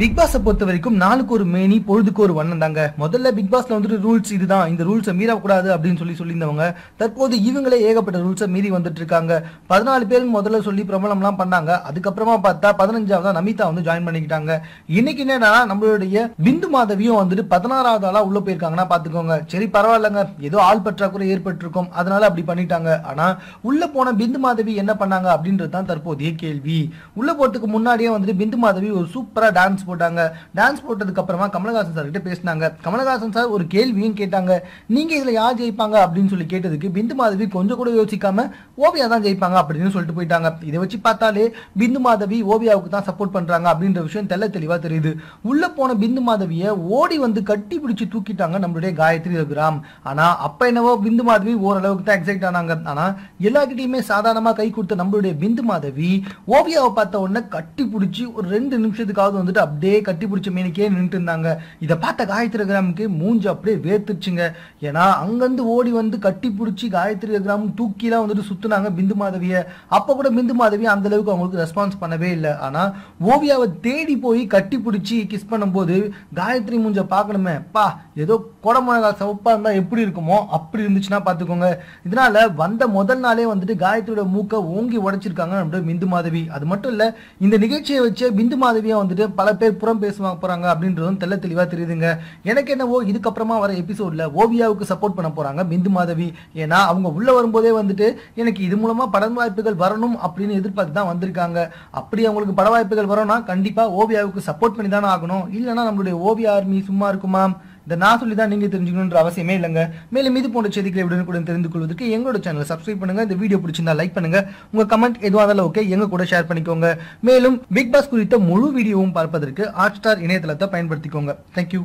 Big பாஸை பொறுத்த வரைக்கும் நாளுக்கு ஒரு மேனி பொழுதுக்கு ஒரு வண்ணம் தாங்க. முதல்ல பிக் பாஸ்ல வந்துட்டு ரூல்ஸ் இதுதான். இந்த ரூல்ஸை மீறக்கூடாது அப்படின்னு சொல்லி சொல்லியிருந்தவங்க தற்போது இவங்களே ஏகப்பட்ட ரூல்ஸை மீறி வந்துட்டு இருக்காங்க. பதினாலு பேர் முதல்ல சொல்லி பிரபலம்லாம் பண்ணாங்க. அதுக்கப்புறமா பார்த்தா பதினஞ்சாவதா நமிதா வந்து ஜாயின் பண்ணிக்கிட்டாங்க. இன்னைக்கு என்னன்னா நம்மளுடைய பிந்து மாதவியும் வந்துட்டு பதினாறாவது ஆளா உள்ள போயிருக்காங்கன்னா பாத்துக்கோங்க சரி பரவாயில்லங்க. ஏதோ ஆள் பற்றாக்குறை ஏற்பட்டிருக்கும். அதனால அப்படி பண்ணிட்டாங்க. ஆனா உள்ள போன பிந்து மாதவி என்ன பண்ணாங்க அப்படின்றது தான் தற்போதைய கேள்வி. உள்ள போறதுக்கு முன்னாடியே வந்துட்டு பிந்து மாதவி ஒரு சூப்பரா டான்ஸ் போட்டாங்க. டான்ஸ் போட்டதுக்கு அப்புறமா கமலஹாசன் சார் கிட்ட பேசினாங்க. கமலஹாசன் சார் ஒரு கேள்வியும் கேட்டாங்க. நீங்க இதுல யார் ஜெயிப்பாங்க அப்படின்னு சொல்லி கேட்டதுக்கு பிந்து மாதவி கொஞ்சம் கூட யோசிக்காம ஓவியா தான் ஜெயிப்பாங்க அப்படின்னு சொல்லிட்டு போயிட்டாங்க. இதை வச்சு பார்த்தாலே பிந்து மாதவி ஓவியாவுக்கு தான் சப்போர்ட் பண்றாங்க அப்படின்ற விஷயம் தெல்ல தெளிவா தெரியுது. உள்ள போன பிந்து மாதவிய ஓடி வந்து கட்டி பிடிச்சு தூக்கிட்டாங்க நம்மளுடைய காயத்ரி ரகுராம். ஆனா அப்ப என்னவோ பிந்து மாதவி ஓரளவுக்கு தான் எக்ஸைட் ஆனாங்க. ஆனா எல்லாருக்கிட்டையுமே சாதாரணமா கை கொடுத்த நம்மளுடைய பிந்து மாதவி ஓவியாவை பார்த்த உடனே கட்டி பிடிச்சி ஒரு ரெண்டு நிமிஷத்துக்காவது வந்துட்டு அப்படியே கட்டி பிடிச்ச மீனுக்கே நின்றுட்டு இருந்தாங்க. இதை பார்த்த காயத்ரி கிராமுக்கு மூஞ்சி அப்படியே வேர்த்துச்சுங்க ஏன்னா அங்கேருந்து ஓடி வந்து கட்டி பிடிச்சி காயத்ரி ரகுராம் தூக்கிலாம் வந்துட்டு சுத்துனாங்க பிந்து மாதவியை. அப்போ கூட பிந்து மாதவி அந்தளவுக்கு அவங்களுக்கு ரெஸ்பான்ஸ் பண்ணவே இல்லை. ஆனால் ஓவியாவை தேடி போய் கட்டி பிடிச்சி கிஸ் பண்ணும்போது காயத்ரி மூஞ்ச பார்க்கணுமே. பா ஏதோ கொடமிளகா சிவப்பா இருந்தால் எப்படி இருக்குமோ அப்படி இருந்துச்சுன்னா பார்த்துக்கோங்க. இதனால வந்த முதல் நாளே வந்துட்டு காயத்ரியோட மூக்கை ஓங்கி உடைச்சிருக்காங்க நம்மளோட பிந்து மாதவி. அது மட்டும் இல்லை இந்த நிகழ்ச்சியை வச்சு பிந்து மாதவியா வந்துட்டு பல பேர் புறம் பேசுவாங்க போறாங்க அப்படின்றதும் தெள்ள தெளிவா தெரியுதுங்க. எனக்கு என்னவோ இதுக்கப்புறமா வர எபிசோட்ல ஓவியாவுக்கு சப்போர்ட் பண்ண போறாங்க பிந்து மாதவி. ஏன்னா அவங்க உள்ள வரும்போதே வந்துட்டு எனக்கு இது மூலமா படம் வாய்ப்புகள் வரணும் அப்படின்னு எதிர்பார்த்து தான் வந்திருக்காங்க. அப்படி அவங்களுக்கு பட வாய்ப்புகள் வரணும்னா கண்டிப்பா ஓவியாவுக்கு சப்போர்ட் பண்ணி தானே ஆகணும். இல்லைன்னா நம்மளுடைய ஓவியா ஆர்மி சும்மா இருக்குமா இந்த நான் சொல்லி தான் நீங்கள் தெரிஞ்சுக்கணுன்ற அவசியமே இல்லைங்க. மேலும் இது போன்ற செய்திகளை உடனுக்குடன் தெரிந்து கொள்வதற்கு எங்களோட சேனலை சப்ஸ்கிரைப் பண்ணுங்கள் இந்த வீடியோ பிடிச்சிருந்தா லைக் பண்ணுங்க. உங்கள் கமெண்ட் எதுவாக இருந்தாலும் ஓகே எங்க கூட ஷேர் பண்ணிக்கோங்க. மேலும் பிக் பாஸ் குறித்த முழு வீடியோவும் பார்ப்பதற்கு ஹாட் ஸ்டார் இணையதளத்தை பயன்படுத்திக்கோங்க. தேங்க்யூ